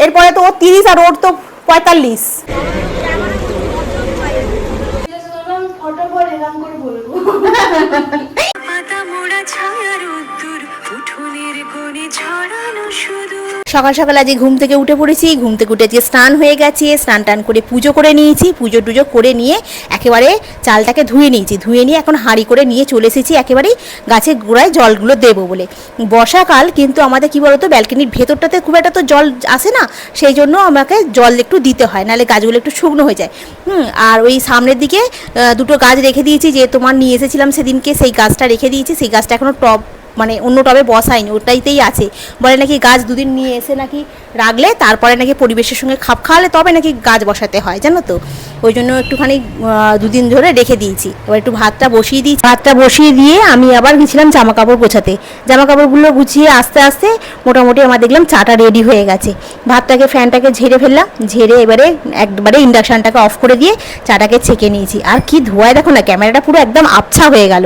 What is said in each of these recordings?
এরপরে তো ও তিরিশ আর ওর তো পঁয়তাল্লিশ। পাতা মোড়া ছায়ার উদ্দুর উঠোনের কোণে ছড়ানো শুধু সকাল সকাল আজকে ঘুম থেকে উঠে পড়েছি, ঘুম থেকে উঠে আজকে স্নান হয়ে গেছে, স্নান টান করে পুজো করে নিয়েছি, পুজো টুজো করে নিয়ে একেবারে চালটাকে ধুয়ে নিয়েছি, ধুয়ে নিয়ে এখন হাঁড়ি করে নিয়ে চলে এসেছি একেবারেই গাছের গোড়ায় জলগুলো দেবো বলে। বর্ষাকাল কিন্তু আমাদের কী বলতো, ব্যালকনির ভেতরটাতে খুব একটা তো জল আসে না, সেই জন্য আমাকে জল একটু দিতে হয়, নাহলে গাছগুলো একটু শুকনো হয়ে যায়। হুম, আর ওই সামনের দিকে দুটো গাছ রেখে দিয়েছি, যে তোমার নিয়ে এসেছিলাম সেদিনকে, সেই গাছটা রেখে দিয়েছি, সেই গাছটা এখনও টব মানে অন্য টবে বসায়নি, ওটাইতেই আছে। বলে নাকি গাছ দুদিন নিয়ে এসে নাকি রাখলে, তারপরে নাকি পরিবেশের সঙ্গে খাপ খাওয়ালে, তবে নাকি গাছ বসাতে হয়, জানো তো? ওই জন্য একটুখানি দুদিন ধরে রেখে দিয়েছি। এবার একটু ভাতটা বসিয়ে দিয়েছি। ভাতটা বসিয়ে দিয়ে আমি আবার গেছিলাম জামা কাপড় গোছাতে। জামা কাপড়গুলো গুছিয়ে আস্তে আস্তে মোটামুটি আমার দেখলাম চাটা রেডি হয়ে গেছে। ভাতটাকে, ফ্যানটাকে ঝেড়ে ফেললাম, ঝেড়ে এবারে একবারে ইন্ডাকশানটাকে অফ করে দিয়ে চাটাকে ছেঁকে নিয়েছি। আর কি ধোয়ায় দেখো না, ক্যামেরাটা পুরো একদম আবছা হয়ে গেল।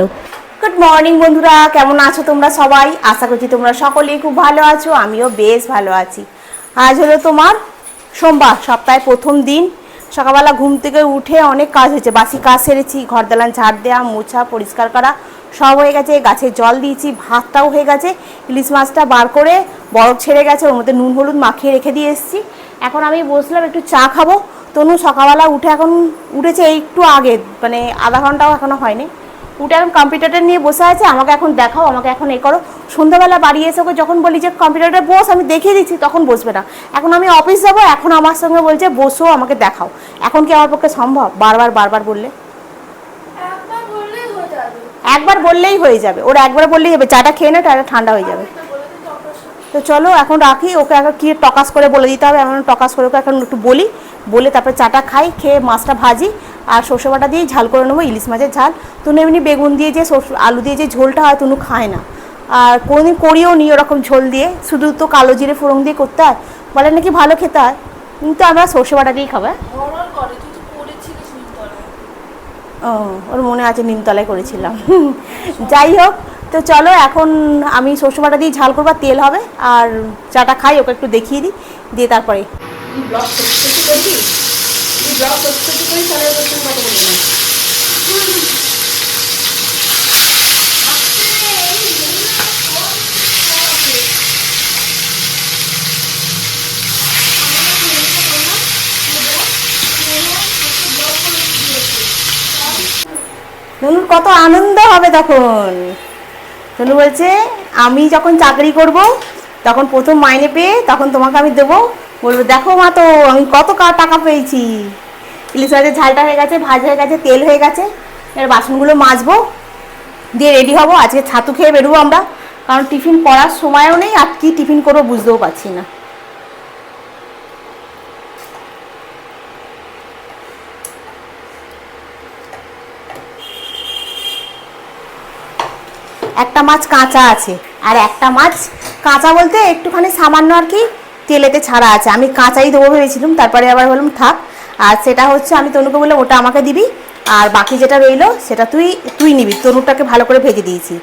গুড মর্নিং বন্ধুরা। কেমন আছো তোমরা সবাই? আশা করছি তোমরা সকলেই খুব ভালো আছো, আমিও বেশ ভালো আছি। আজ হলো তোমার সোমবার, সপ্তাহের প্রথম দিন। সকালবেলা ঘুম থেকে উঠে অনেক কাজ হয়েছে। বাসি কাজ সেরেছি ঘর দালান ঝাড় দেওয়া মোছা, পরিষ্কার করা, সব হয়ে গেছে। গাছে জল দিয়েছি, ভাতটাও হয়ে গেছে। ইলিশ মাছটা বার করে বরফ ছেড়ে গেছে, ওর মধ্যে নুন, হলুদ মাখিয়ে রেখে দিয়ে এসেছি। এখন আমি বসলাম একটু চা খাব। তনু সকালবেলা উঠে এখন উঠেছে একটু আগে মানে আধা ঘন্টাও এখনও হয়নি। এখন কম্পিউটারটা নিয়ে বসে আছে আমাকে এখন দেখাও আমাকে এখন এ করো। সন্ধ্যাবেলা বাড়ি এসে ওকে যখন বলি যে কম্পিউটারটা বস আমি দেখিয়ে দিচ্ছি তখন বসবে না। এখন আমি অফিস যাব এখন আমার সঙ্গে বলছে বসো আমাকে দেখাও। এখন কি আমার পক্ষে সম্ভব? বারবার বারবার বললে? একবার বললেই হয়ে যাবে। ওর একবার বললেই হবে চাটা খেয়ে না চাটা ঠান্ডা হয়ে যাবে। তো চলো এখন রাখি ওকে এখন কি টকাস করে বলে দিতে হবে এখন টকাস করে ওকে এখন একটু বলি। বলে তারপরে চাটা খাই খেয়ে মাছটা ভাজি আর সর্ষে বাটা দিয়ে ঝাল করে নেব ইলিশ মাছের ঝাল। তুনু এমনি বেগুন দিয়ে যে সর্ষে আলু দিয়ে যে ঝোলটা হয় তুনু খায় না। আর কোনোদিন করিও নি ওরকম ঝোল দিয়ে। শুধু তো কালো জিরে ফোড়ন দিয়ে করতে হয়। বলে নাকি ভালো খেতে হয়। কিন্তু আমরা সর্ষে বাটা দিয়েই খাব হ্যাঁ? ও ওর মনে আছে নিমতলায় করেছিলাম। যাই হোক তো চলো এখন আমি সর্ষে বাটা দিয়ে ঝাল করব আর তেল হবে। আর চাটা খাই ওকে একটু দেখিয়ে দিই দিয়ে তারপরে। তনুর কত আনন্দ হবে তখন। তনু বলছে, আমি যখন চাকরি করব, তখন প্রথম মাইনে পেয়ে তখন তোমাকে আমি দেবো। বলব, দেখো মা তো, আমি কত টাকা পেয়েছি। ইলিশ মাছের ঝালটা হয়ে গেছে, ভাজা হয়ে গেছে, তেল হয়ে গেছে। এবার বাসনগুলো মাজবো, দিয়ে রেডি হব। আজকে ছাতু খেয়ে বেরোবো আমরা, কারণ টিফিন করার সময়ও নেই, আর কি টিফিন করব বুঝতেও পারছি না। একটা মাছ কাঁচা আছে, আর একটা মাছ কাঁচা বলতে একটুখানি সামান্য আর কি তেলেতে ছাড়া আছে। আমি কাঁচাই দেবো ভেবেছিলাম, তারপরে আবার বললাম, থাক আর সেটা হচ্ছে আমি তনুকে বললাম ওটা আমাকে দিবি আর বাকি যেটা রইল সেটা তুই তুই নিবি। তনুটাকে ভালো করে ভেজে দিয়েছি।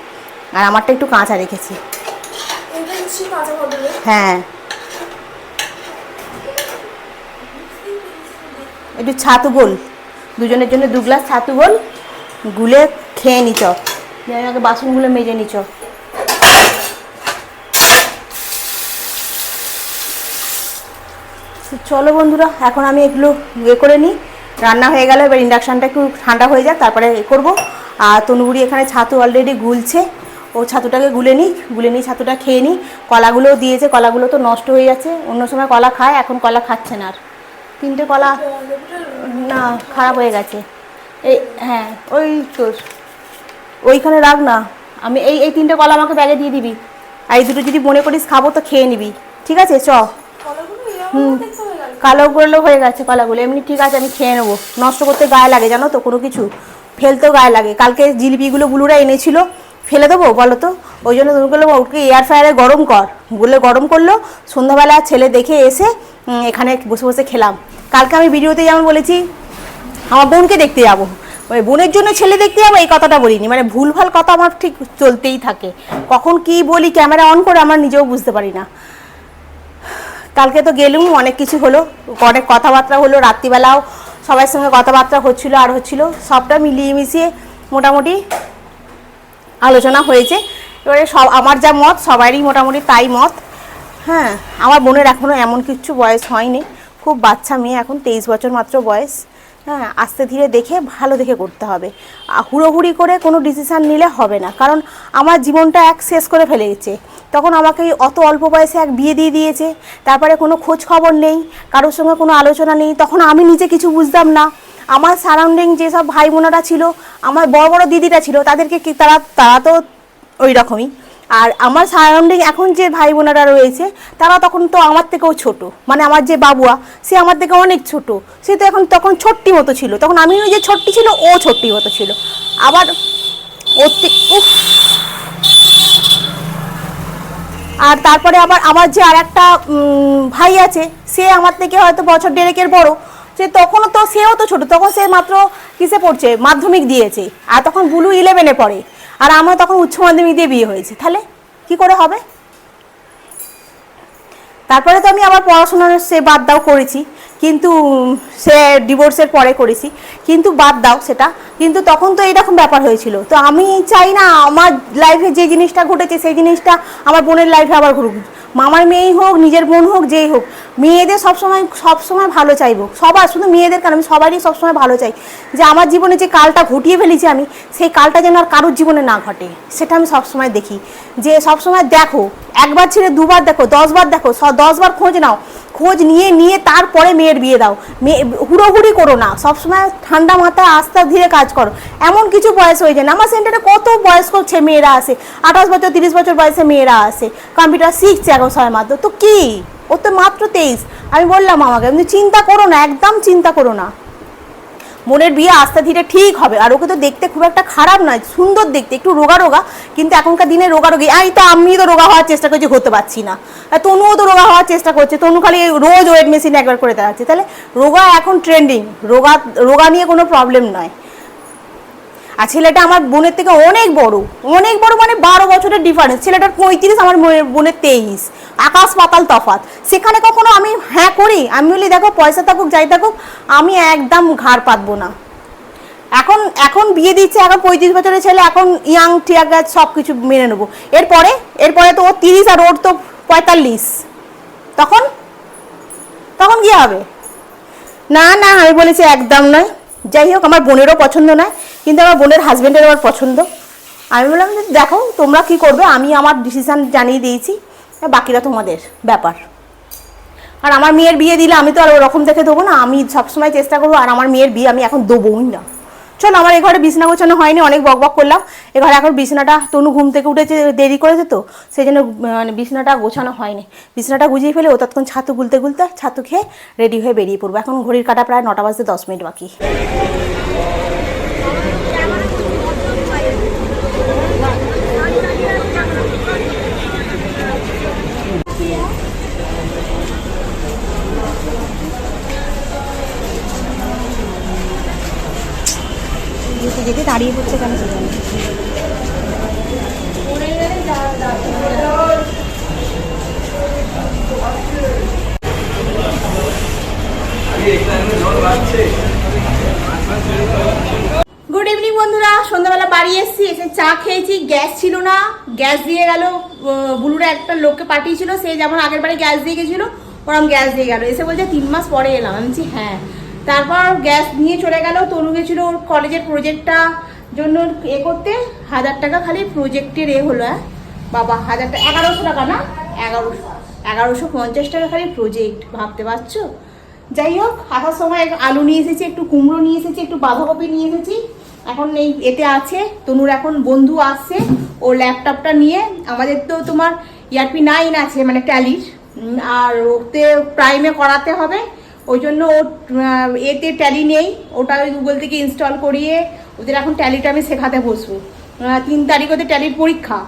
আর আমারটা একটু কাঁচা রেখেছি। হ্যাঁ। একটু ছাতু গোল। দুজনের জন্য দু গ্লাস ছাতু গোল। গুলে খেয়ে নিচ। আগে বাসনগুলো মেজে নিচ। চলো বন্ধুরা এখন আমি এগুলো ইয়ে করে নিই। রান্না হয়ে গেল এবার ইন্ডাকশানটা একটু ঠান্ডা হয়ে যাক তারপরে এ করব। আর তনুগুড়ি এখানে ছাতু অলরেডি গুলছে। ও ছাতুটাকে গুলে নিই গুলে নিই ছাতুটা খেয়ে নিই। কলাগুলোও দিয়েছে কলাগুলো তো নষ্ট হয়ে যাচ্ছে। অন্য সময় কলা খায় এখন কলা খাচ্ছে না আর। তিনটে কলা না খারাপ হয়ে গেছে। এই হ্যাঁ ওই তো ওইখানে রাখ না। আমি এই এই তিনটে কলা আমাকে ব্যাগে দিয়ে দিবি। আর এই দুটো যদি মনে করিস খাব তো খেয়ে নিবি। ঠিক আছে চ। কালো করলেও হয়ে গেছে কলাগুলো। এমনি ঠিক আছে, আমি খেয়ে নেব। নষ্ট করতে গায়ে লাগে, জানো তো, কোনো কিছু। ফেলতেও গায়ে লাগে। কালকে জিলিপিগুলো বুলুরা এনেছিল, ফেলে দেবো বলো তো? ওই জন্য তুমি বলল, ওকে এয়ার ফ্রায়ারে গরম কর। বলে গরম করল, সন্ধ্যাবেলা ছেলে দেখে এসে এখানে বসে বসে খেলাম। কালকে আমি ভিডিওতে যেমন বলেছি, আমার বোনকে দেখতে যাব। মানে বোনের জন্য ছেলে দেখতে যাব, এই কথাটা বলিনি। মানে ভুলভাল কথা আমার ঠিক চলতেই থাকে। কখন কি বলি, ক্যামেরা অন করে আমার নিজেও বুঝতে পারি না। কালকে তো গেলুম, অনেক কিছু হলো। অনেক কথাবার্তা হলো, রাত্রিবেলাও সবার সঙ্গে কথাবার্তা হচ্ছিল আর হচ্ছিল। সবটা মিলিয়ে মিশিয়ে মোটামুটি আলোচনা হয়েছে। এবারে সব, আমার যা মত সবারই মোটামুটি তাই মত। হ্যাঁ আমার বোনের এখনও এমন কিছু বয়স হয়নি। খুব বাচ্চা মেয়ে, এখন তেইশ বছর মাত্র বয়স। হ্যাঁ আস্তে ধীরে দেখে ভালো দেখে করতে হবে। হুড়োহুড়ি করে কোনো ডিসিশান নিলে হবে না, কারণ আমার জীবনটা এক শেষ করে ফেলে গেছে তখন আমাকে অত অল্প বয়সে এক বিয়ে দিয়ে দিয়েছে, তারপরে কোনো খোঁজ খবর নেই, কারোর সঙ্গে কোনো আলোচনা নেই, তখন আমি নিজে কিছু বুঝতাম না। আমার সারাউন্ডিং যেসব ভাই বোনেরা ছিল, আমার বড় বড় দিদিরা ছিল, তাদেরকে তারা তারা তো ওই রকমই আর আমার সারাউন্ডিং এখন যে ভাই বোনেরা রয়েছে, তারা তখন তো আমার থেকেও ছোট। মানে আমার যে বাবুয়া, সে আমার থেকে অনেক ছোট। সে তো এখন তখন ছোট্টি মতো ছিল। তখন আমি যে ছোট্টি ছিল, ও ছোট্টি মতো ছিল। আবার আর তারপরে আবার আমার যে আর একটা ভাই আছে, সে আমার থেকে হয়তো বছর দেড়েকের বড়। সে তখনও তো, সেও তো ছোট। তখন সে মাত্র কিসে পড়ছে? মাধ্যমিক দিয়েছে। আর তখন বুলু ইলেভেনে পড়ে। আর আমার তখন উচ্চ মাধ্যমিক দিয়ে বিয়ে হয়েছে। তাহলে কি করে হবে? তারপরে তো আমি আবার পড়াশোনার সে বাদ দাও করেছি, কিন্তু সে ডিভোর্সের পরে করেছি, কিন্তু বাদ দাও সেটা। কিন্তু তখন তো এরকম ব্যাপার হয়েছিল। তো আমি চাই না আমার লাইফে যে জিনিসটা ঘটেছে, সেই জিনিসটা আমার বোনের লাইফে আবার ঘটুক। মামার মেয়েই হোক, নিজের বোন হোক, যেই হোক। মেয়েদের সবসময় সবসময় ভালো চাইব। সবার শুধু মেয়েদের কারণ আমি সবারই সবসময় ভালো চাই। যে আমার জীবনে যে কালটা ঘটিয়ে ফেলেছি আমি, সেই কালটা যেন আর কারোর জীবনে না ঘটে, সেটা আমি সবসময় দেখি। যে সবসময় দেখো, একবার ছেড়ে দুবার দেখো, দশবার দেখো দশবার খোঁজ নাও। খোঁজ নিয়ে নিয়ে তারপরে মেয়ের বিয়ে দাও। মেয়ে হুড়োহুড়ি করো না। সবসময় ঠান্ডা মাথায় আস্তে ধীরে কাজ করো। এমন কিছু বয়স হয়ে যায় না। আমার সেন্টারে কত বয়স্ক মেয়েরা আসে আঠাশ বছর, তিরিশ বছর বয়সে মেয়েরা আসে কম্পিউটার শিখছে এখন সবাই মাত্র। তো কি? ও তো মাত্র তেইশ। আমি বললাম আমাকে, তুমি চিন্তা করো না, একদম চিন্তা করো না। মনের বিয়ে আস্তে ধীরে ঠিক হবে, আর ওকে তো দেখতে খুব একটা খারাপ নয়, সুন্দর দেখতে, একটু রোগা রোগা, কিন্তু এখনকার দিনে রোগা রোগী, এই তো আমি তো রোগা হওয়ার চেষ্টা করছি, হতে পারছি না। তনুও তো রোগা হওয়ার চেষ্টা করছে, তনু খালি রোজ ওয়েট মেশিন একবার করে দেখাচ্ছে তাহলে রোগা এখন ট্রেন্ডিং রোগা রোগা নিয়ে কোনো প্রবলেম নয়। আর ছেলেটা আমার বোনের থেকে অনেক বড় অনেক বড় মানে বারো বছরের ডিফারেন্স ছেলেটার পঁয়ত্রিশ, আমার বোনের- তেইশ। আকাশ পাতাল তফাত সেখানে কখনো আমি হ্যাঁ করি? আমি বলি, দেখো, পয়সা থাকুক, যাই থাকুক, আমি একদম ঘাড় পাতবো না। এখন এখন বিয়ে দিচ্ছে, এখন পঁয়ত্রিশ বছরের ছেলে, এখন ইয়াং টিয়ার গাছ সব কিছু মেনে নেব। এরপরে এরপরে তো ও তিরিশ আর ওর তো পঁয়তাল্লিশ। তখন? তখন কি হবে? না না, আমি বলেছি একদম নয়। যাই হোক, আমার বোনেরও পছন্দ নয়, কিন্তু আমার বোনের হাজব্যান্ডের আমার পছন্দ। আমি বললাম যে দেখো, তোমরা কি করবে? আমি আমার ডিসিশান জানিয়ে দিয়েছি বাকিরা তোমাদের ব্যাপার। আর আমার মেয়ের বিয়ে দিলে আমি তো আর ওরকম দেখে দেবো না, আমি সবসময় চেষ্টা করব, আর আমার মেয়ের বিয়ে আমি এখন দেবোই না। চলো, আমার এ ঘরে বিছনা গোছানো হয়নি, অনেক বক বক করলাম। এ ঘরে এখন বিছনাটা তনু ঘুম থেকে উঠেছে, দেরি করেছে তো, সেই জন্য মানে বিছনাটা গোছানো হয়নি। বিছনাটা গুজিয়ে ফেলে ও ছাতু গুলতে গুলতে ছাতু খেয়ে রেডি হয়ে বেরিয়ে পড়ব। এখন ঘড়ির কাটা প্রায় নটা বাজতে দশ মিনিট বাকি। যেতে দাঁড়িয়ে পড়ছে কেন গুড ইভিনিং বন্ধুরা। সন্ধ্যাবেলা বাড়ি এসেছি, এসে চা খেয়েছি, গ্যাস ছিল না, গ্যাস দিয়ে গেল বুলুরা একটা লোককে পাঠিয়েছিল, সে যেমন আগের বারে গ্যাস দিয়ে গেছিল, ওরম গ্যাস দিয়ে গেল। এসে বলছে, তিন মাস পরে এলাম। আমি বলছি হ্যাঁ। তারপর গ্যাস নিয়ে চলে গেল। তনু গেছিল ওর কলেজের প্রজেক্টটা জন্য এ করতে। হাজার টাকা খালি প্রজেক্টের এ হলো বাবা, হাজার টাকা এগারোশো টাকা না? এগারোশো এগারোশো পঞ্চাশ টাকা খালি প্রজেক্ট ভাবতে পারছ? যাই হোক, আসার সময় আলু নিয়ে এসেছি, একটু কুমড়ো নিয়ে এসেছি, একটু বাঁধাকপি নিয়ে এসেছি। এখন এই এতে আছে, তনুর এখন বন্ধু আসছে ও ল্যাপটপটা নিয়ে। আমাদের তো তোমার ইয়ারপি নাইন আছে মানে ট্যালির আর ওতে প্রাইমে করাতে হবে। ওই জন্য ও এতে ট্যালি নেই। ওটা ওই গুগল থেকে ইনস্টল করিয়ে ওদের এখন ট্যালিটা আমি শেখাতে বসবো। তিন তারিখ ওদের ট্যালির পরীক্ষা।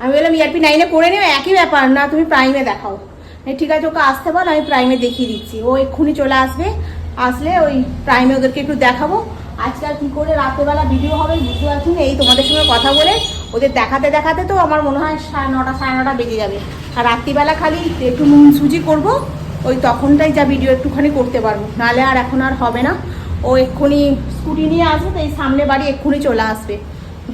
আমি বললাম ইয়ারপি নাইনে পড়ে নেবে? একই ব্যাপার না, তুমি প্রাইমে দেখাও। ঠিক আছে, ওকে আসতে বল, আমি প্রাইমে দেখিয়ে দিচ্ছি। ও এক্ষুনি চলে আসবে। আসলে ওই প্রাইমে ওদেরকে একটু দেখাবো। আজকাল কি করে রাতেরবেলা ভিডিও হবে, বুঝতে পারছি এই তোমাদের সঙ্গে কথা বলে ওদের দেখাতে দেখাতে তো আমার মনে হয় সাড়ে নটা সাড়ে নটা বেজে যাবে। আর রাত্রিবেলা খালি একটু নুন সুজি করব। ওই তখনটাই যা ভিডিও একটুখানি করতে পারব। নাহলে আর এখন আর হবে না। ও এক্ষুনি স্কুটি নিয়ে আসবে, তো এই সামনে বাড়ি এক্ষুনি চলে আসবে।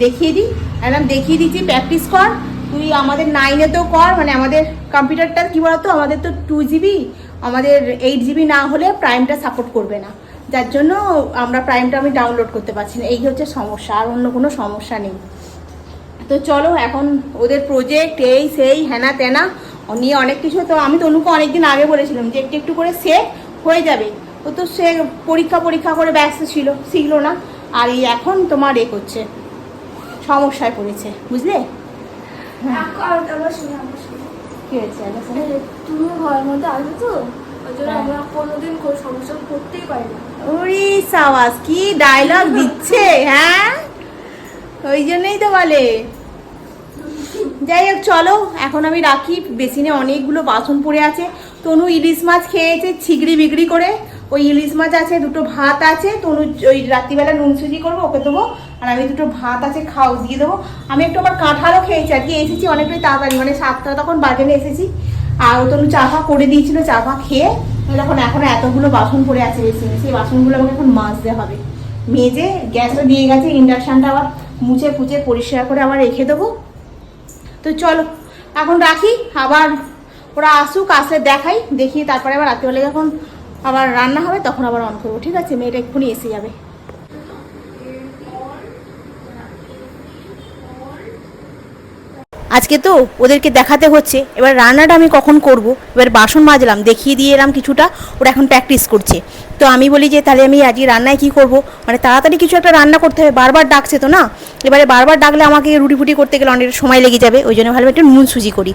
দেখিয়ে দিই। একদম দেখিয়ে দিচ্ছি প্র্যাকটিস কর। তুই আমাদের নাইনেতেও কর মানে আমাদের কম্পিউটারটা কী বলতো? আমাদের তো টু জিবি আমাদের এইট জিবি না হলে প্রাইমটা সাপোর্ট করবে না। যার জন্য আমরা প্রাইমটা আমি ডাউনলোড করতে পারছি না। এই হচ্ছে সমস্যা, আর অন্য কোনো সমস্যা নেই। তো চলো, এখন ওদের প্রজেক্ট এই সেই হ্যানা ত্যানা নিয়ে অনেক কিছু তো আমি তনুকে অনেকদিন আগে বলেছিলাম যে একটু একটু করে সে হয়ে যাবে। ও তো সে পরীক্ষা পরীক্ষা করে ব্যস্ত ছিল শিখলো না। আর এই এখন তোমার এ করছে সমস্যায় পড়েছে বুঝলে? শুনে কি হয়েছে? তুমি ঘরের মধ্যে আসবে তো? হ্যাঁ। ওরে কি ডায়লগ দিচ্ছে হ্যাঁ? ওই জন্যই তো বলে। যাই হোক চলো, এখন আমি রাখি। বেসিনে অনেকগুলো বাসন পড়ে আছে। তনু ইলিশ মাছ খেয়েছে, ছিগড়ি বিগড়ি করে। ওই ইলিশ মাছ আছে, দুটো ভাত আছে। তনু ওই রাত্রিবেলা নুন সুজি করব, ওকে দেবো। আর আমি দুটো ভাত আছে, খাও, দিয়ে দেবো। আমি একটু আবার কাঁঠালও খেয়েছি, আর কি এসেছি অনেকটাই তাড়াতাড়ি। মানে সাতটা তখন বাজারে এসেছি। আর ও তনু চা ফা করে দিয়েছিল, চা ফা খেয়ে। তখন এখন এতগুলো বাসন পড়ে আছে বেসিনে। সেই বাসনগুলো আমাকে এখন মাজতে হবে। মেজে গ্যাসও দিয়ে গেছে, ইন্ডাকশানটা আবার মুছে ফুচে পরিষ্কার করে আবার রেখে দেবো। তো চলো, এখন রাখি, আবার ওরা আসুক আসলে দেখাই, দেখি, তারপরে আবার রাত্রিবেলা যখন আবার রান্না হবে, তখন আবার অন করব। ঠিক আছে, মেয়েটা এক্ষুনি এসে যাবে। আজকে তো ওদেরকে দেখাতে হচ্ছে। এবার রান্নাটা আমি কখন করব? এবার বাসন মাজলাম, দেখিয়ে দিয়ে এলাম কিছুটা, ওরা এখন প্র্যাকটিস করছে। তো আমি বলি যে, তাহলে আমি আজকে রান্নায় কি করব? মানে তাড়াতাড়ি কিছু একটা রান্না করতে হবে, বারবার ডাকছে তো না? এবারে বারবার ডাকলে আমাকে রুটি ফুটি করতে গেলে অনেক সময় লেগে যাবে, ওই জন্য ভালো একটু নুন সুজি করি।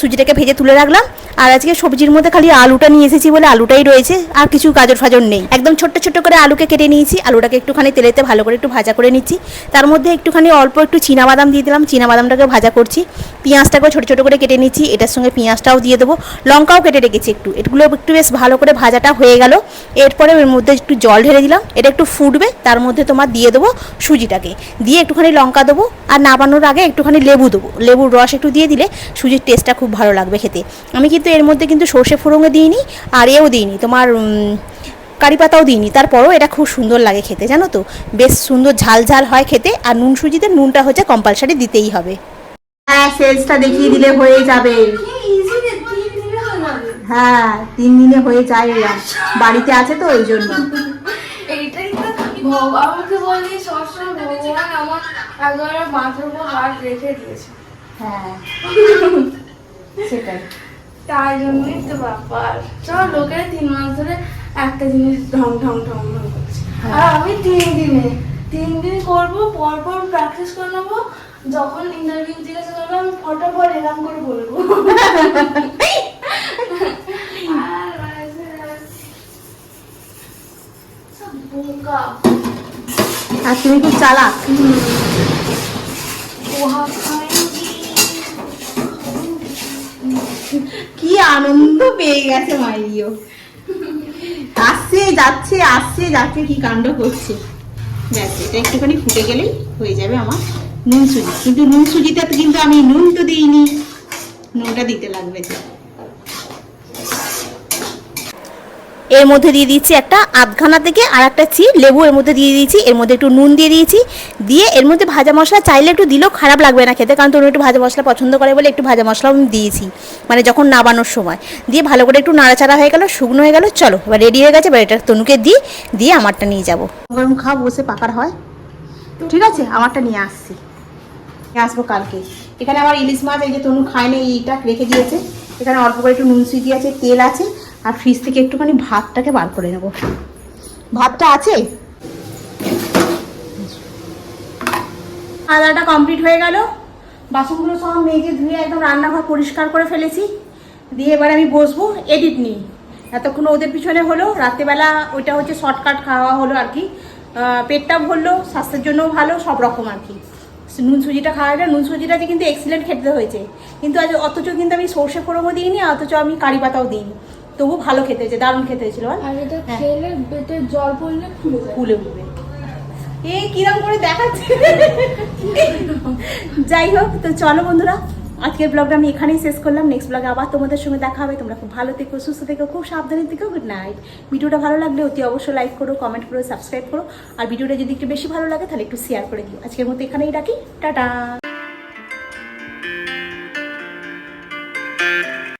সুজিটাকে ভেজে তুলে রাখলাম। আর আজকে সবজির মধ্যে খালি আলুটা নিয়ে এসেছি বলে আলুটাই রয়েছে, আর কিছু গাজর ফাজর নেই। একদম ছোট্ট ছোট্ট করে আলুকে কেটে নিয়েছি। আলুটাকে একটুখানি তেলেতে ভালো করে একটু ভাজা করে নিচ্ছি। তার মধ্যে একটুখানি অল্প একটু বাদাম দিয়ে দিলাম। বাদামটাকে ভাজা করছি। পেঁয়াজটাকেও ছোটো ছোটো করে কেটে নিচ্ছি। এটার সঙ্গে পেঁয়াজটাও দিয়ে দেবো। লঙ্কাও কেটে রেখেছি একটু। এগুলো একটু বেশ ভালো করে ভাজাটা হয়ে গেল। এরপরে এর মধ্যে একটু জল ঢেলে দিলাম। এটা একটু ফুটবে, তার মধ্যে তোমার দিয়ে দেবো সুজিটাকে। দিয়ে একটুখানি লঙ্কা দেবো। আর নামানোর আগে একটুখানি লেবু দেবো। লেবুর রস একটু দিয়ে দিলে সুজির টেস্টটা খুব ভালো লাগবে খেতে। আমি কিন্তু এর মধ্যে কিন্তু সর্ষে ফোড়ঙে দিইনি আর এও দিইনি তোমার কারি পাতাও দিইনি। তারপরও এটা খুব সুন্দর লাগে খেতে জানো তো? বেশ সুন্দর ঝাল ঝাল হয় খেতে আর নুন সুজিতে নুনটা হচ্ছে কম্পালসারি দিতেই হবে। হ্যাঁ সেলসটা দেখিয়ে দিলে হয়ে যাবে। কি ইজি রে তিন দিনে হয়ে হ্যাঁ তিন দিনে হয়ে যায় এরা। বাড়িতে আছে তো ওই জন্য। এইটাই তো ভগবান আমাকে বলি সবসময় ভগবান আমার একবারে মাথার উপর হাত রেখে দিয়েছে। হ্যাঁ। সেটাই। তাই জন্যই তো ব্যাপার। সব লোকেরা তিন মাস ধরে একটা জিনিস ঢং ঢং ঢং ঢং করছে। আর আমি তিন দিনে তিন দিন করব পর পর প্র্যাকটিস করে নেব যখন ইন্টারভিউ জিজ্ঞাসা করব আমি ফটাফট এরকম করে বলব আর তুমি খুব চালাক। পোহা খাইনি কি আনন্দ পেয়ে গেছে মাইরিও আসছে, যাচ্ছে আসছে, যাচ্ছে, কি কাণ্ড করছে। ব্যাস, এটা একটুখানি ফুটে গেলেই হয়ে যাবে আমার নুন সুজি কিন্তু নুন সুজিটা কিন্তু আমি নুন তো দিইনি। নুনটা দিতে লাগবে তো। এর মধ্যে দিয়ে দিচ্ছি একটা আধখানা থেকে আর একটা চি লেবু এর মধ্যে দিয়ে দিয়েছি, এর মধ্যে একটু নুন দিয়ে দিয়েছি, দিয়ে এর মধ্যে ভাজা মশলা চাইলে একটু দিলেও খারাপ লাগবে না খেতে, কারণ তুমি একটু ভাজা মশলা পছন্দ করে বলে একটু ভাজা মশলাও আমি দিয়েছি মানে যখন নাবানোর সময়। দিয়ে ভালো করে একটু নাড়াচাড়া হয়ে গেল, শুকনো হয়ে গেল, চলো, এবার রেডি হয়ে গেছে, এবার এটা তনুকে দিই দিয়ে আমারটা নিয়ে যাব। গরম খাওয়া বসে পাকার হয়। ঠিক আছে, আমারটা নিয়ে আসছি। নিয়ে আসব কালকে। এখানে আমার ইলিশ মাছ, এই যে তনু খায় না, এইটা রেখে দিয়েছে। এখানে অল্প করে একটু নুন সুজি আছে, তেল আছে আর ফ্রিজ থেকে একটুখানি ভাতটাকে বার করে নেব। ভাতটা আছে? আদাটা কমপ্লিট হয়ে গেল। বাসনগুলো সব মেজে ধুয়ে একদম রান্নাঘর পরিষ্কার করে ফেলেছি। দিয়ে এবার আমি বসবো এডিট নিই এতক্ষণ ওদের পিছনে হলো, রাত্রেবেলা ওইটা হচ্ছে শর্টকাট খাওয়া হলো আর কি। পেটটা ভরলো, স্বাস্থ্যের জন্যও ভালো, সব রকম আর কি। নুন সুজিটা খাওয়া যায়, নুন সুজিটা যে কিন্তু এক্সিলেন্ট খেতে হয়েছে। কিন্তু আজ অথচ কিন্তু আমি সর্ষে ফোড়নও দিইনি, অথচ আমি কারি পাতাও দিইনি। তবু ভালো খেতে হয়েছে দারুণ খেতে হয়েছিল? আর এটা হ্যাঁ। খেলে পেটে জল পড়লে যায়। ফুলে উঠবে এ কিরম করে দেখাচ্ছে? যাই হোক তো চলো বন্ধুরা আজকের ব্লগটা আমি এখানেই শেষ করলাম। নেক্সট ব্লগে আবার তোমাদের সঙ্গে দেখা হবে। তোমরা খুব ভালো থেকো সুস্থ থেকো খুব সাবধানে থেকো। গুড নাইট ভিডিওটা ভালো লাগলে অতি অবশ্যই লাইক করো কমেন্ট করো সাবস্ক্রাইব করো। আর ভিডিওটা যদি একটু বেশি ভালো লাগে তাহলে একটু শেয়ার করে দিও। আজকের মতো এখানেই রাখি। টাটা।